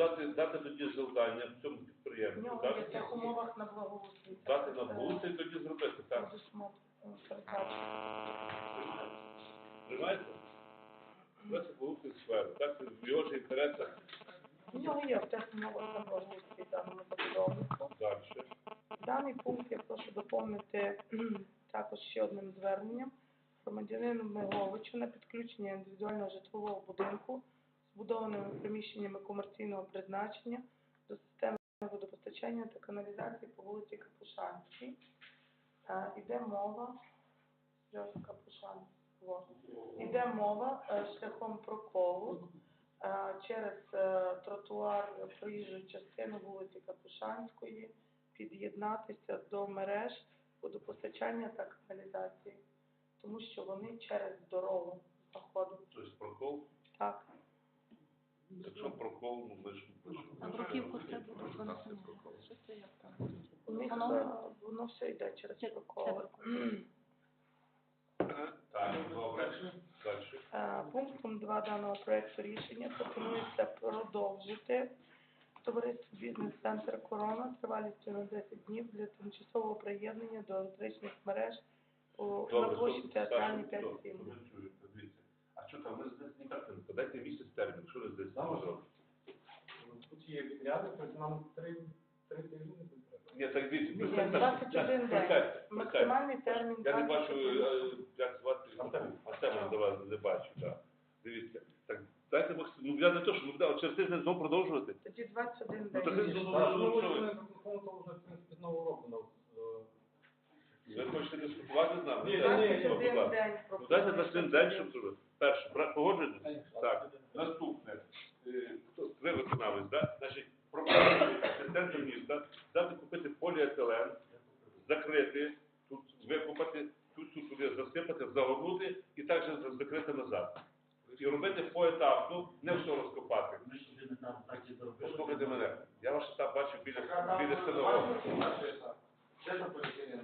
дати, дати тоді завдання в цьому В підприємству, нього в так? цих умовах на благоустрій. Дати на вулиці і тоді зробити, так? Будемо передбачити. Приймаєте? Давайте благоустрій сферу, так? В його ж інтересах В нього є в цих умовах на благоустрій даному забудовнику. далі. Даний пункт я прошу доповнити кхм, також ще одним зверненням. Громадянину Миговичу на підключення індивідуального житлового будинку будованими приміщеннями комерційного призначення до системи водопостачання та каналізації по вулиці Капушанській. Е, Іде мова, Капушан. Іде мова е, шляхом проколу е, через тротуар проїжджої частини вулиці Капушанської під'єднатися до мереж водопостачання та каналізації, тому що вони через дорогу знаходяться. Тобто прокол, Так, якщо прокол, ну ми ж ми ж- А бруківку це буде понесено. Що це як там? у них Воно- е, воно все йде через Це- проколи. це проколи. Так, добре. Далі. Е, Пунктом 2 даного проекту рішення пропонується продовжити товариство бізнес-центр Корона тривалістю на 10 днів для тимчасового приєднання до електричних мереж у, на Добре, площі театральній Саша, 5 стоп, 7 ви чуєте, дивіться. А що там, ви здесь ніяк не подайте місяць термін, що ви здесь не? Тут є підрядник, тобто нам три, три тижні не треба. Ні, так дивіться, Ні, присядьте, 21 день. присядьте, присядьте. Максимальний термін Я не бачу, е, як звати Артем. Артема до вас не бачу, так. Дивіться. Так, дайте максимум, ну я не то, що ми будемо через тиждень знову продовжувати. Тоді 21 Ну, то день. ви- Так, ну, ну, що ви? ми вже, в принципі, з нового року. ну, е, Ви хочете дискутувати з нами? Ні, Так, ні, будь ласка. Ну, дайте за один день, щоб зробити. Перше, бра- погоджуєтесь? Так. Наступне. Е, хто- Ви виконавець, так? Значить, пропонується асистенту міста дати купити поліетилен, закрити, тут викопати, тут, тут туди засипати, загорнути і також за- закрити назад. І робити поетапно, не все розкопати. Так. Послухайте мене, я ваш етап бачив біля, біля синагоги. Де там поліклініка?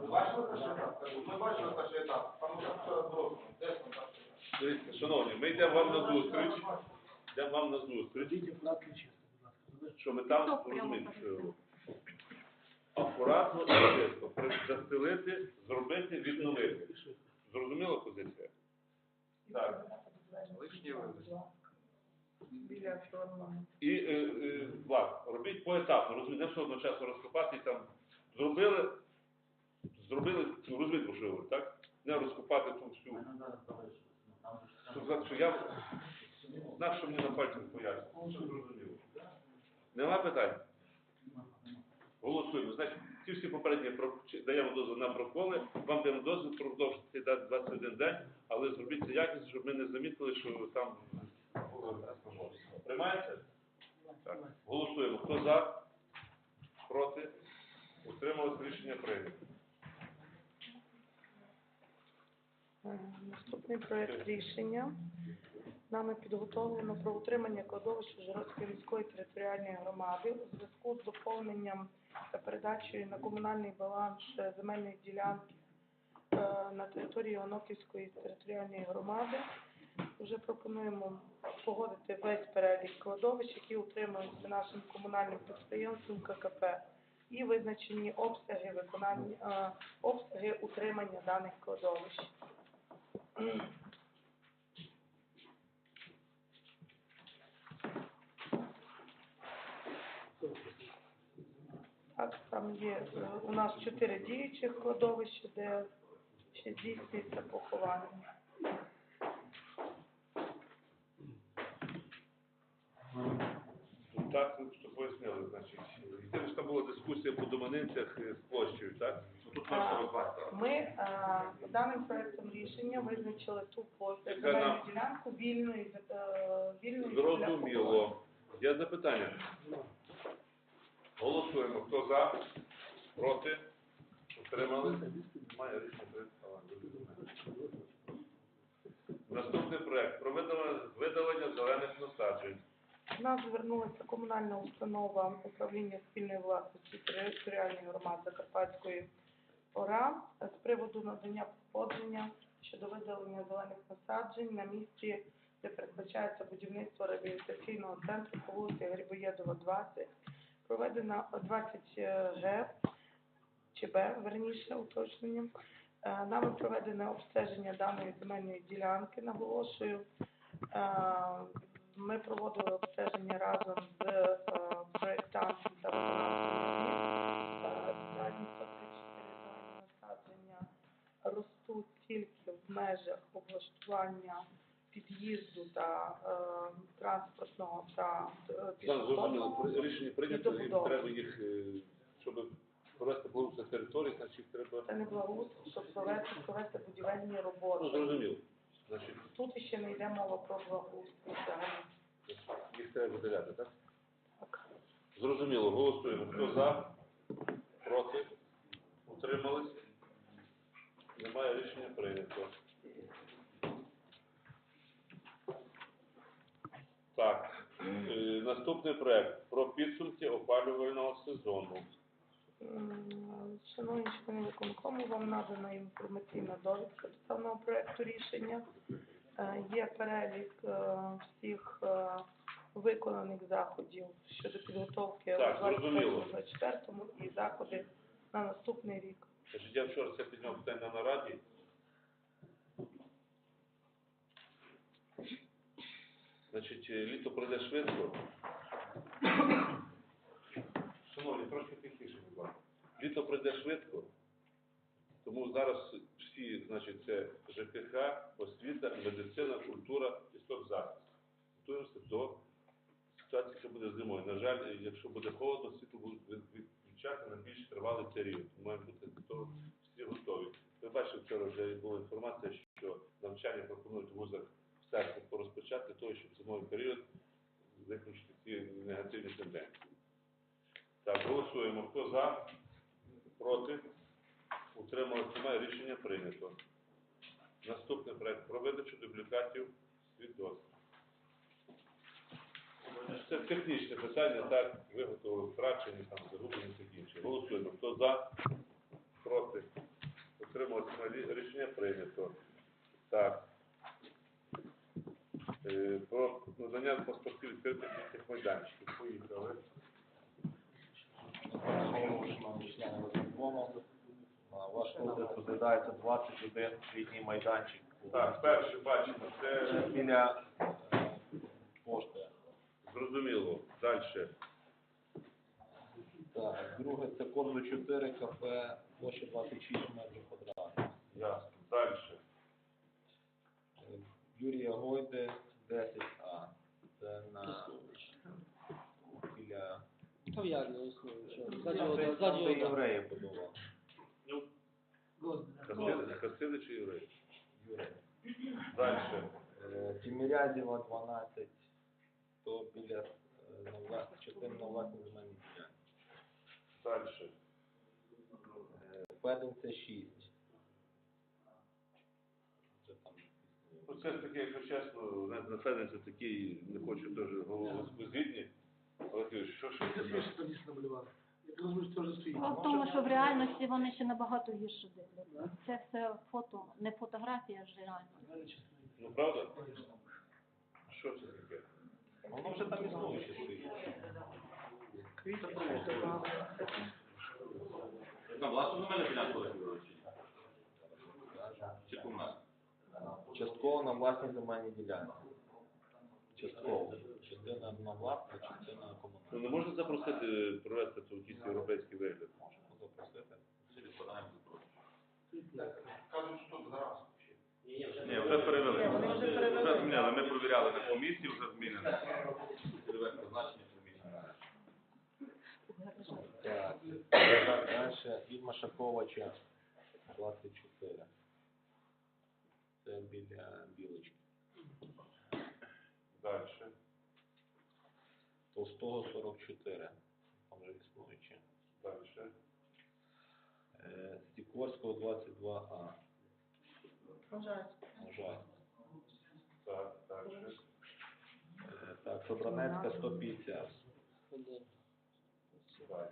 Ви бачили перший етап? Кажу, Ми бачили перший етап, там уже все розроблено. Де ж там перший етап? Дивіться, шановні, ми йдемо вам на зустріч, йдемо вам на зустріч. Чисто, що ми там розуміємо, що його. Акуратно і при- застелити, зробити, відновити. Зрозуміла позиція? Так. І е, е, Влад, робіть поетапно, розумієте, не все одночасно розкопати і там зробили, зробили, ну, розумієте, що я говорю, так? Не розкопати ту всю. Ну, же ж Що, я знав, що мені на пальцях пояснює. Все зрозуміло. Нема питань? Голосуємо. Значить, ці всі попередні даємо дозвіл на проколи, вам даємо дозвіл продовжити 21 день, але зробіть це якісно, щоб ми не замітили, що там приймається? Так. Голосуємо. Хто за? Проти? Утрималось рішення прийнято. Е, Наступний проект рішення. Нами підготовлено про утримання кладовища Жиротської міської територіальної громади у зв'язку з доповненням та передачею на комунальний баланс земельної ділянки е, на території Оноківської територіальної громади. Вже пропонуємо погодити весь перелік кладовищ, які утримуються нашим комунальним підприємством ККП, і визначені обсяги виконання е, обсяги утримання даних кладовищ. Так, там є у нас чотири діючих кладовища, де ще здійснюється поховання. Так, що пояснили, значить. Дискусія по доманинцях е, з площею, так? Ну, Тут наша робота. Ми е, даним проектом рішення визначили ту площу Яка земельну нам- ділянку вільної е, вільної для. Зрозуміло. Є запитання? Голосуємо. Хто за? Проти? Утримали? Має рішення прийнято. Наступний проект про видалення зелених насаджень. Нас звернулася комунальна установа управління спільної власності територіальної громади Закарпатської ОРА з приводу надання погодження щодо видалення зелених насаджень на місці де передбачається будівництво реабілітаційного центру по вулиці Грибоєдова, 20, проведено 20 Г, чи Б, верніше, уточненням. Е, Нами проведене обстеження даної земельної ділянки, наголошую. Ми проводили обстеження разом з е, проєктантом та виконавцем. Е, Дані 134 зелені насадження ростуть тільки в межах облаштування під'їзду та е, транспортного та е, Так, зрозуміло, пішохідного. При- рішення прийнято, добудови. треба їх, е, щоб провести благоустрій території, значить їх треба, Це не благоустрій, щоб провести, провести будівельні ну, роботи. зрозуміло. Значить, Тут ще не йде мова про благоустрій їх треба видаляти, так? Так. Зрозуміло, голосуємо. Хто за? Проти? Утримались? Немає рішення прийнято. Так, е, наступний проект про підсумки опалювального сезону. М, Шановні члени виконкому, вам надана інформаційна довідка до даного проекту рішення. Е, Є перелік е, всіх е, виконаних заходів щодо підготовки у Так, зрозуміло. 23-24 і заходи на наступний рік. Я вчора це підняв питання на нараді. Значить, літо пройде швидко. Шановні, трошки тихіше, будь ласка. Літо пройде швидко, тому зараз всі, значить, це ЖКХ, освіта, медицина, культура і соцзахист. Готуємося до ситуації, яка буде зимою. На жаль, якщо буде холодно, світло будуть відключати на більш тривалий період. Має бути то всі готові. Ви бачили, вчора вже була інформація, що навчання пропонують в вузах в серпні порозпочати того, щоб зимовий період виключити ці негативні тенденції. Так, голосуємо. Хто за? Проти? Утрималось немає. Рішення прийнято. Наступний проект про видачу дублікатів свідоцтв. Це технічне питання, так, виготовили втрачені, там, загублені і інше. Голосуємо. Хто за? Проти? Утрималось немає. Рішення прийнято. Так. Е, Про надання паспортів відкритих майданчиків. Поїхали. Шановні члени виконкому, на ваш розгляд розглядається 21 літній майданчик. Так, перше бачимо, Це біля пошти. зрозуміло. Далі. Так, друге це Корзу 4, кафе, площа 26 метрів квадратних. Ясно. Далі. Юрія Гойде, 10А. Це на біля Кав'ярня де вода. євреї будували. Хасиди, Хасиди чи євреї? Юрій. Далі. Е, Тімірязєва 12, то біля е, на власній земельній ділянці. Далі. Пединце 6. Це там Ну, це ж таке, якщо чесно, на, на Феденці такий, не хочу теж голову звідні. Що це? за- Справа в тому, що в реальності вони ще набагато гірше дивляться. Це все фото, не фотографія, а ж реально. Ну правда? Що це таке? Воно вже там існує ще стоїть. На власну земельну ділянку Олексій Чи комунальну? Частково на власній земельній ділянці. Частково. Частина на власну, частина Ну комунальна. не можна запросити провести тут якийсь європейський вигляд? Можемо запросити. Чи відкладаємо за? Кажуть, що тут гаразд. Ні, вже перевели. Вже. Змінили. Ми провіряли на комісії, вже змінено. Цільове призначення комісії. Так. Далі. І Машаковича 24. Це біля білочки. Далі. Толстого 44. Там вже існуючи. Далі. Е, Стікорського 22А. Вважається. Можайська. Так, далі. Е, Так, Собранецька 150. Далі.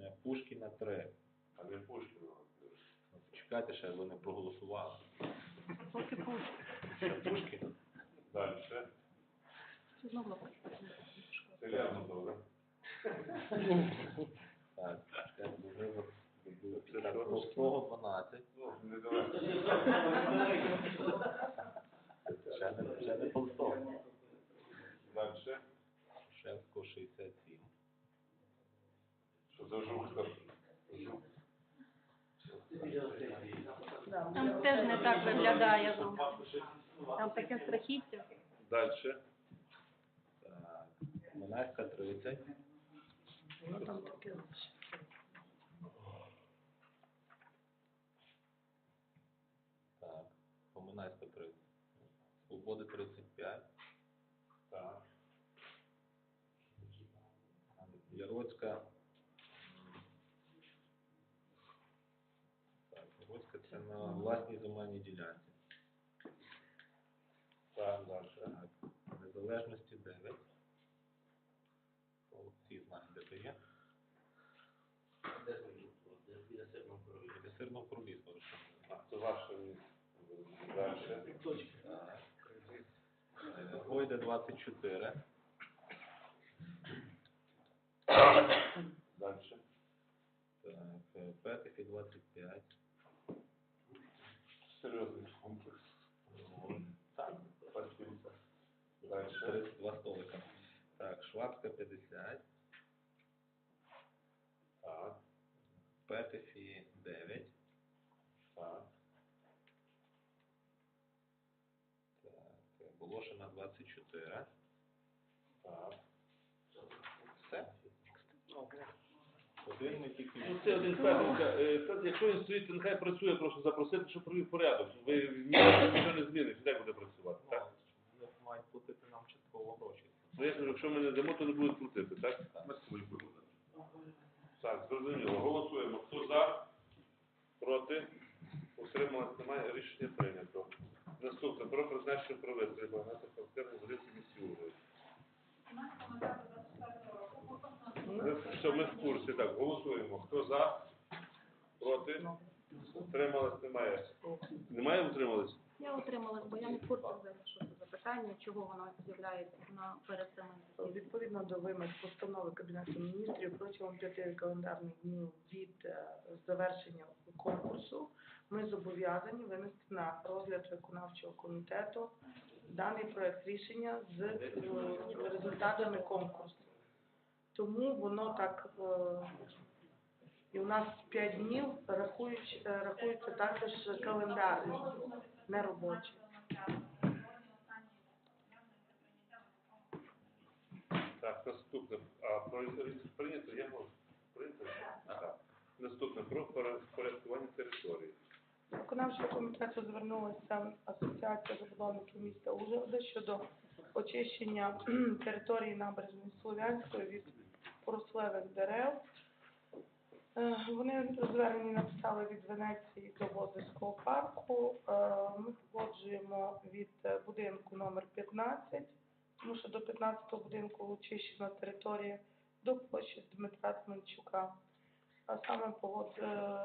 Е, Пушкіна 3. А не Пушкіна. Почекайте, ще ви не проголосували. Поки пусть. Пушки. Далі. Це знову. Селяну добре. Так, чекай, можливо, Це так, що? Толстого 12. Ну, недалеко. Ще не, ще не Толстого. Далі. Шевського 67. Що за жовтка? Там теж не так виглядає. ну. Там таке страхіття. Далі. Так, Монарська 30. Воно там таке лише. Так, Комунальська 30. Свободи 35. Так. Яроцька. м, Так, Яроцька це на власній земельній ділянці. Так, далі. Незалежності 9. Всі знають, де це є. Де лише. А, це ваше. Е, Гойда 24. Далі. Так, е, Петефі 25. Так, 50. Так, Петефі 9. так. Так, Волошина 24. Так. Все? Один не тільки. Ну, це один Федорка. Е, Якщо він стоїть, то нехай працює, прошу запросити, щоб провів порядок. Ви нічого не змінить, як буде працювати, так? Ну, мають платити нам частково гроші. Ну, я кажу, якщо ми не дамо, то не будуть платити, так? Ми скомунікуємо. Так, зрозуміло. Голосуємо. Хто за? Проти? Утрималось немає. Рішення прийнято. Наступне. Про призначення провести багато характерних великих місць Ми, все, ми в курсі. Так, голосуємо. Хто за? Проти? Утрималось немає. Немає утрималось? Я утрималась, бо я не в курсі взагалі, що це за питання, чого воно з'являється на перед самим. Відповідно до вимог постанови Кабінету міністрів протягом п'яти календарних днів від е, завершення конкурсу ми зобов'язані винести на розгляд виконавчого комітету даний проект рішення з е, результатами конкурсу. Тому воно так е, і у нас 5 днів е, рахується також календарний, не робочий. Так, наступне. А про прийнято, я можу. Прийнято? Так. Наступне про порядкування території. Виконавчого комітету звернулася Асоціація забудовників міста Ужгорода щодо очищення території набережної Слов'янської від поросливих дерев. Е, Вони звернені написали від Венеції до Водницького парку. Е, Ми погоджуємо від е, будинку номер 15, тому що до 15-го будинку очищена територія до площі Дмитра Тменчука. А саме погод е,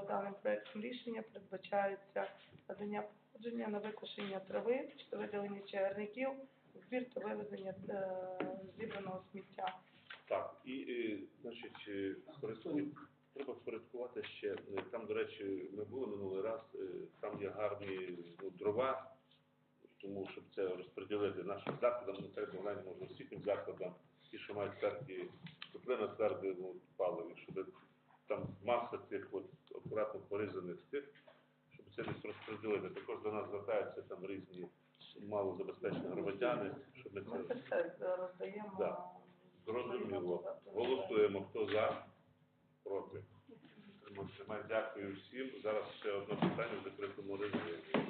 даним проектом рішення передбачається надання погодження на викошення трави, видалення чагарників, збір та вивезення е, зібраного сміття. Так, і, е, значить, е, треба впорядкувати ще, там, до речі, ми були минулий раз, там є гарні ну, дрова, тому щоб це розподілити нашим закладам, на це завдання можна всім закладам, ті, що мають тверді, котли на твердому паливі, щоб там маса цих от акуратно порізаних тих, щоб це десь розподілити. Також до нас звертаються там різні малозабезпечені громадяни, щоб ми це е, роздаємо. Да. Зрозуміло. Голосуємо. Хто за? Проти. Дякую всім. Зараз ще одне питання в закритому режимі.